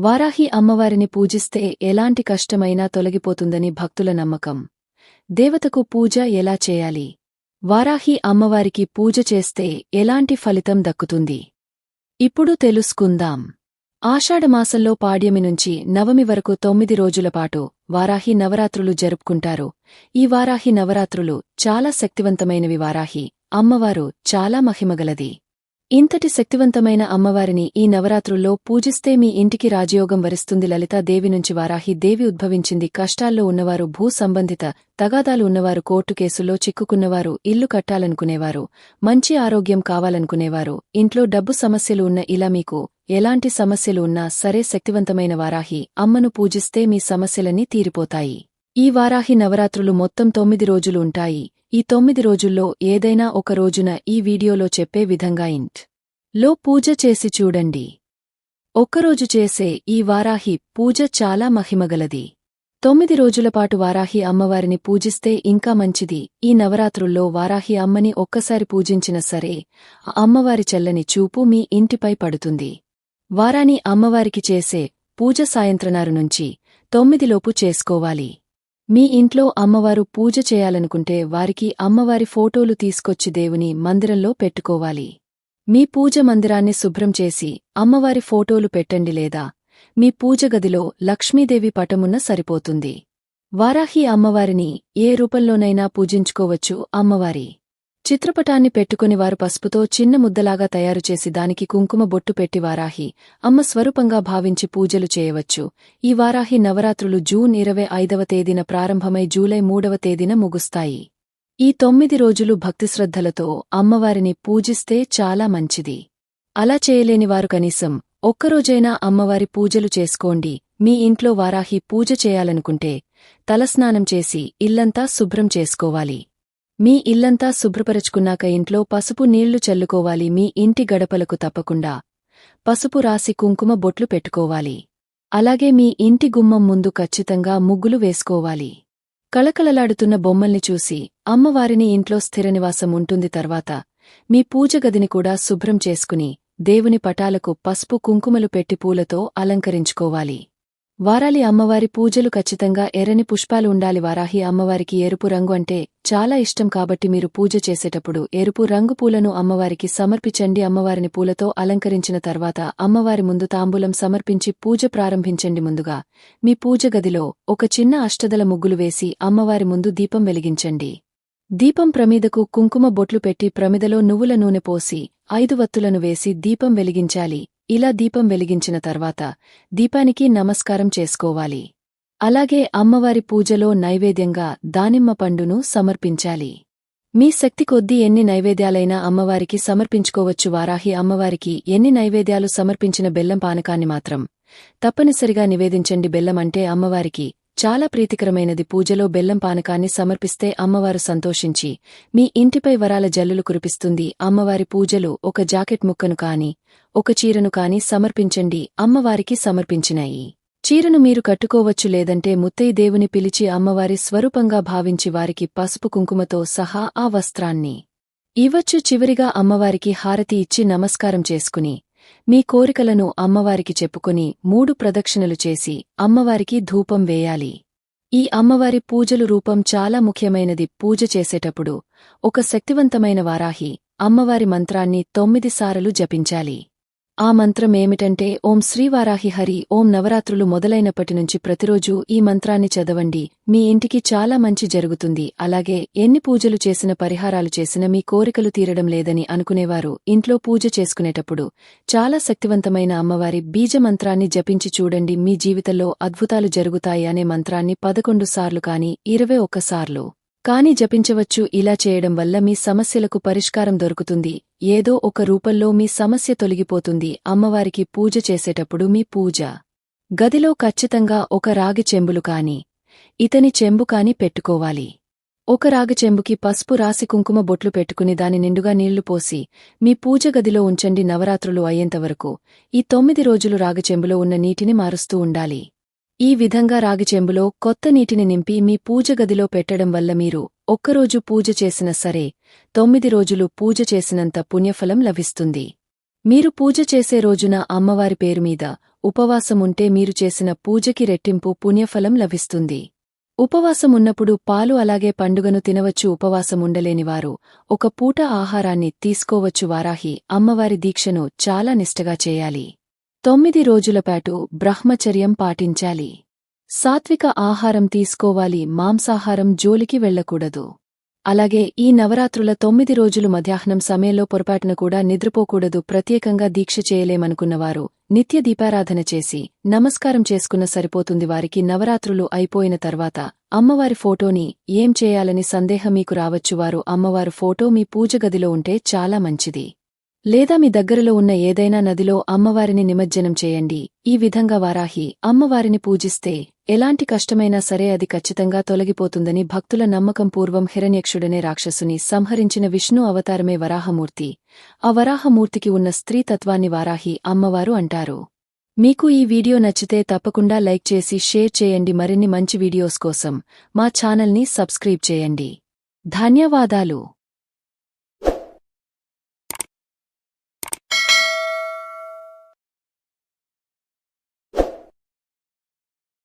వారాహి అమ్మవారిని పూజిస్తే ఎలాంటి కష్టమైనా తొలగిపోతుందని భక్తుల నమ్మకం. దేవతకు పూజ ఎలా చేయాలి? వారాహి అమ్మవారికి పూజ చేస్తే ఎలాంటి ఫలితం దక్కుతుంది? ఇప్పుడు తెలుసుకుందాం. ఆషాఢమాసంలో పాడ్యమి నుంచి నవమి వరకు తొమ్మిది రోజులపాటు వారాహి నవరాత్రులు జరుపుకుంటారు. ఈ వారాహి నవరాత్రులు చాలా శక్తివంతమైనవి. వారాహి అమ్మవారు చాలా మహిమగలది. ఇంతటి శక్తివంతమైన అమ్మవారిని ఈ నవరాత్రుల్లో పూజిస్తే మీ ఇంటికి రాజయోగం వరిస్తుంది లలితాదేవి నుంచి వారాహి దేవి ఉద్భవించింది కష్టాల్లో ఉన్నవారు భూ సంబంధిత తగాదాలు ఉన్నవారు కోర్టు కేసుల్లో చిక్కుకున్నవారు ఇల్లు కట్టాలనుకునేవారు మంచి ఆరోగ్యం కావాలనుకునేవారు ఇంట్లో డబ్బు సమస్యలు ఉన్న ఇలా మీకు ఎలాంటి సమస్యలు ఉన్నా సరే శక్తివంతమైన వారాహి అమ్మను పూజిస్తే మీ సమస్యలన్నీ తీరిపోతాయి. ఈ వారాహి నవరాత్రులు మొత్తం తొమ్మిది రోజులు ఉంటాయి. ఈ తొమ్మిది రోజుల్లో ఏదైనా ఒక రోజున ఈ వీడియోలో చెప్పే విధంగా ఇంట్లో పూజ చేసి చూడండి. ఒక్కరోజు చేసే ఈ వారాహి పూజ చాలా మహిమగలది. తొమ్మిది రోజులపాటు వారాహి అమ్మవారిని పూజిస్తే ఇంకా మంచిది. ఈ నవరాత్రుల్లో వారాహి అమ్మని ఒక్కసారి పూజించిన సరే ఆ అమ్మవారి చల్లని చూపు మీ ఇంటిపై పడుతుంది. వారాని అమ్మవారికి చేసే పూజ సాయంత్రనారు నుంచి తొమ్మిదిలోపు చేసుకోవాలి. మీ ఇంట్లో అమ్మవారు పూజ చేయాలనుకుంటే వారికి అమ్మవారి ఫోటోలు తీసుకొచ్చి దేవుని మందిరంలో పెట్టుకోవాలి. మీ పూజ మందిరాన్ని శుభ్రం చేసి అమ్మవారి ఫోటోలు పెట్టండి లేదా మీ పూజ గదిలో లక్ష్మీదేవి పటమున్న సరిపోతుంది. వారాహి అమ్మవారిని ఏ రూపంలోనైనా పూజించుకోవచ్చు అమ్మవారి. చిత్రపటాన్ని పెట్టుకుని వారు పసుపుతో చిన్న ముద్దలాగా తయారుచేసి దానికి కుంకుమ బొట్టు పెట్టి వారాహి అమ్మ స్వరూపంగా భావించి పూజలు చేయవచ్చు. ఈ వారాహి నవరాత్రులు జూన్ ఇరవై ఐదవ తేదీన ప్రారంభమై జూలై మూడవ తేదీన ముగుస్తాయి. ఈ తొమ్మిది రోజులు భక్తిశ్రద్ధలతో అమ్మవారిని పూజిస్తే చాలా మంచిది. అలా చేయలేని వారు కనీసం ఒక్కరోజైనా అమ్మవారి పూజలు చేసుకోండి. మీ ఇంట్లో వారాహి పూజ చేయాలనుకుంటే తలస్నానం చేసి ఇల్లంతా శుభ్రం చేసుకోవాలి. మీ ఇల్లంతా శుభ్రపరచుకున్నాక ఇంట్లో పసుపు నీళ్ళు చల్లుకోవాలి. మీ ఇంటి గడపలకు తప్పకుండా పసుపు రాసి కుంకుమ బొట్లు పెట్టుకోవాలి. అలాగే మీ ఇంటి గుమ్మం ముందు ఖచ్చితంగా ముగ్గులు వేసుకోవాలి. కళకళలాడుతున్న బొమ్మల్ని చూసి అమ్మవారిని ఇంట్లో స్థిరనివాసం ఉంటుంది. తర్వాత మీ పూజగదిని కూడా శుభ్రం చేసుకుని దేవుని పటాలకు పసుపు కుంకుమలు పెట్టి పూలతో అలంకరించుకోవాలి. వారాలి అమ్మవారి పూజలు ఖచ్చితంగా ఎర్రని పుష్పాలు ఉండాలి. వారాహి అమ్మవారికి ఎరుపు రంగు అంటే చాలా ఇష్టం కాబట్టి మీరు పూజ చేసేటప్పుడు ఎరుపు రంగు పూలను అమ్మవారికి సమర్పించండి. అమ్మవారిని పూలతో అలంకరించిన తర్వాత అమ్మవారి ముందు తాంబూలం సమర్పించి పూజ ప్రారంభించండి. ముందుగా మీ పూజ గదిలో ఒక చిన్న అష్టదల ముగ్గులు వేసి అమ్మవారి ముందు దీపం వెలిగించండి. దీపం ప్రమీదకు కుంకుమ బొట్లు పెట్టి ప్రమిదలో నువ్వుల నూనె పోసి ఐదు వత్తులను వేసి దీపం వెలిగించాలి. ఇలా దీపం వెలిగించిన తర్వాత దీపానికి నమస్కారం చేసుకోవాలి. అలాగే అమ్మవారి పూజలో నైవేద్యంగా దానిమ్మ పండును సమర్పించాలి. మీ శక్తి కొద్దీ ఎన్ని నైవేద్యాలైనా అమ్మవారికి సమర్పించుకోవచ్చు. వారాహి అమ్మవారికి ఎన్ని నైవేద్యాలు సమర్పించిన బెల్లం పానకాన్ని మాత్రం తప్పనిసరిగా నివేదించండి. బెల్లం అంటే అమ్మవారికి చాలా ప్రీతికరమైనది పూజలో బెల్లం పానకాన్ని సమర్పిస్తే అమ్మవారు సంతోషించి మీ ఇంటిపై వరాల జల్లులు కురిపిస్తుంది. అమ్మవారి పూజలు ఒక జాకెట్ ముక్కను కాని ఒక చీరను కాని సమర్పించండి. అమ్మవారికి సమర్పించినాయి. చీరను మీరు కట్టుకోవచ్చు లేదంటే ముత్తై దేవుని పిలిచి అమ్మవారి స్వరూపంగా భావించి వారికి పసుపు కుంకుమతో సహా ఆ వస్త్రాన్ని. ఇవ్వచ్చు చివరిగా అమ్మవారికి హారతి ఇచ్చి నమస్కారం చేసుకుని మీ కోరికలను అమ్మవారికి చెప్పుకొని మూడు ప్రదక్షిణలు చేసి అమ్మవారికి ధూపం వేయాలి. ఈ అమ్మవారి పూజలు రూపం చాలా ముఖ్యమైనది. పూజ చేసేటప్పుడు ఒక శక్తివంతమైన వారాహి అమ్మవారి మంత్రాన్ని తొమ్మిది సారలు జపించాలి. ఆ మంత్రమేమిటంటే ఓం శ్రీవారాహి హరి ఓం నవరాత్రులు మొదలైనప్పటి నుంచి ప్రతిరోజూ ఈ మంత్రాన్ని చదవండి. మీ ఇంటికి చాలా మంచి జరుగుతుంది. అలాగే ఎన్ని పూజలు చేసిన పరిహారాలు చేసిన మీ కోరికలు తీరడం లేదని అనుకునేవారు ఇంట్లో పూజ చేసుకునేటప్పుడు. చాలా శక్తివంతమైన అమ్మవారి బీజ మంత్రాన్ని జపించి చూడండి. మీ జీవితంలో అద్భుతాలు జరుగుతాయి అనే మంత్రాన్ని పదకొండు సార్లు కాని ఇరవై ఒక్కసార్లు కాని జపించవచ్చు ఇలా చేయడం వల్ల మీ సమస్యలకు పరిష్కారం దొరుకుతుంది. ఏదో ఒక రూపంలో మీ సమస్య తొలగిపోతుంది. అమ్మవారికి పూజ చేసేటప్పుడు మీ పూజ గదిలో ఖచ్చితంగా ఒక రాగి చెంబులు కాని ఇతని చెంబు కాని పెట్టుకోవాలి. ఒక రాగి చెంబుకి పసుపు రాసి కుంకుమ బొట్లు పెట్టుకుని దాని నిండుగా నీళ్ళు పోసి మీ పూజ గదిలో ఉంచండి నవరాత్రులు అయ్యేంతవరకు ఈ తొమ్మిది రోజులు రాగి చెంబులో ఉన్న నీటిని మారుస్తూ ఉండాలి. ఈ విధంగా రాగిచెంబులో కొత్త నీటిని నింపి మీ పూజ గదిలో పెట్టడం వల్ల మీరు ఒక్కరోజు పూజ చేసినా సరే తొమ్మిది రోజులు పూజ చేసినంత పుణ్యఫలం లభిస్తుంది. మీరు పూజ చేసే రోజున అమ్మవారి పేరు మీద ఉపవాసముంటే మీరు చేసిన పూజకి రెట్టింపు పుణ్యఫలం లభిస్తుంది. ఉపవాసమున్నప్పుడు పాలు అలాగే పండుగను తినవచ్చు ఉపవాసముండలేనివారు ఒక పూట ఆహారాన్ని తీసుకోవచ్చు. వారాహి అమ్మవారి దీక్షను చాలా నిష్టగా చేయాలి. తొమ్మిది రోజులపాటు బ్రహ్మచర్యం పాటించాలి. సాత్విక ఆహారం తీసుకోవాలి మాంసాహారం జోలికి వెళ్ళకూడదు అలాగే ఈ నవరాత్రుల తొమ్మిది రోజులు మధ్యాహ్నం సమయంలో పొరపాటున కూడా నిద్రపోకూడదు ప్రత్యేకంగా దీక్ష చేయలేమనుకున్నవారు నిత్య దీపారాధన చేసి నమస్కారం చేసుకున్న సరిపోతుంది వారికి నవరాత్రులు అయిపోయిన తర్వాత అమ్మవారి ఫోటోని ఏం చేయాలని సందేహం మీకు రావచ్చు వారు అమ్మవారు ఫోటో మీ పూజగదిలో ఉంటే చాలా మంచిది. లేదా మీ దగ్గరలో ఉన్న ఏదైనా నదిలో అమ్మవారిని నిమజ్జనం చేయండి. ఈ విధంగా వారాహి అమ్మవారిని పూజిస్తే ఎలాంటి కష్టమైనా సరే అది ఖచ్చితంగా తొలగిపోతుందని భక్తుల నమ్మకం పూర్వం హిరణ్యక్షుడనే రాక్షసుని సంహరించిన విష్ణు అవతారమే వరాహమూర్తి. ఆ వరాహమూర్తికి ఉన్న స్త్రీతత్వాన్ని వారాహి అమ్మవారు అంటారు. మీకు ఈ వీడియో నచ్చితే తప్పకుండా లైక్ చేసి షేర్ చేయండి. మరిన్ని మంచి వీడియోస్ కోసం మా ఛానల్ని సబ్స్క్రైబ్ చేయండి. ధన్యవాదాలు.